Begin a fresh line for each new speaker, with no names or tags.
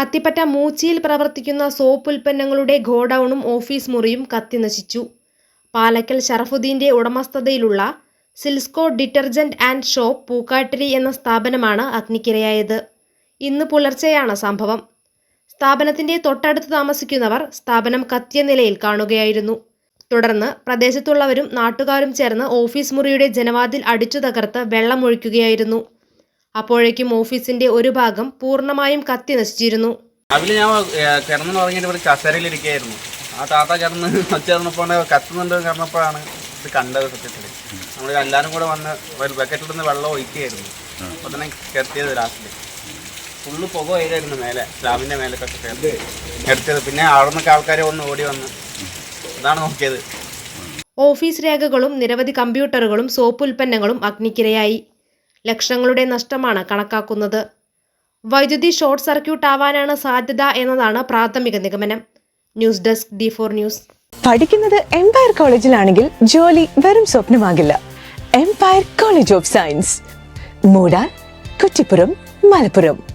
അത്തിപ്പറ്റ മൂച്ചിയിൽ പ്രവർത്തിക്കുന്ന സോപ്പ് ഉൽപ്പന്നങ്ങളുടെ ഗോഡൌണും ഓഫീസ് മുറിയും കത്തിനശിച്ചു പാലക്കൽ ഷറഫുദ്ദീന്റെ ഉടമസ്ഥതയിലുള്ള Silsco detergent and shop Pookkattiri എന്ന സ്ഥാപനമാണ് അഗ്നിക്കിരയായത്. ഇന്ന് പുലർച്ചെയാണ് സംഭവം. സ്ഥാപനത്തിന്റെ തൊട്ടടുത്ത് താമസിക്കുന്നവർ സ്ഥാപനം കത്തിയ നിലയിൽ കാണുകയായിരുന്നു. തുടർന്ന് പ്രദേശത്തുള്ളവരും നാട്ടുകാരും ചേർന്ന് ഓഫീസ് മുറിയുടെ ജനവാതിൽ അടിച്ചു തകർത്ത് വെള്ളമൊഴിക്കുകയായിരുന്നു അപ്പോഴേക്കും ഓഫീസിന്റെ ഒരു ഭാഗം പൂർണമായും കത്തി നശിച്ചിരുന്നു.
രാവിലെ ഞാൻ കിടന്നു തുടങ്ങിയിട്ട് ഇവിടെ കസേരയിലിരിക്കുകയായിരുന്നു ആ താത്ത കിടന്ന് ചേർന്നപ്പോൾ കത്തുന്നുണ്ട് കിടന്നപ്പോഴാണ് ഇത് കണ്ടത് സത്യത്തിൽ നമ്മൾ എല്ലാവരും കൂടെ വന്ന് ഒരു ബക്കറ്റിൽ നിന്ന് വെള്ളം ഒഴിക്കുകയായിരുന്നു. അപ്പോൾ തന്നെ കിടത്തിയത് ലാസ്റ്റിൽ ഫുള്ള് പുക വരികയായിരുന്നു മേലെ സ്ലാബിന്റെ മേലെ കയറി. എടുത്തത്. പിന്നെ അവിടെ നിന്നൊക്കെ ആൾക്കാരെ ഒന്ന് ഓടി വന്ന്. അതാണ് നോക്കിയത്.
ഓഫീസ് രേഖകളും നിരവധി കമ്പ്യൂട്ടറുകളും സോപ്പ് ഉൽപ്പന്നങ്ങളും അഗ്നിക്കിരയായി. ലക്ഷങ്ങളുടെ നഷ്ടമാണ് കണക്കാക്കുന്നത്. വൈദ്യുതി ഷോർട്ട് സർക്യൂട്ട് ആവാനാണ് സാധ്യത എന്നതാണ് പ്രാഥമിക നിഗമനം. News desk D four news.
പഠിക്കുന്നത് എംപയർ കോളേജിലാണെങ്കിൽ ജോലി വെറും സ്വപ്നമാകില്ല. Empire college of science Moodal Kuttippuram Malappuram.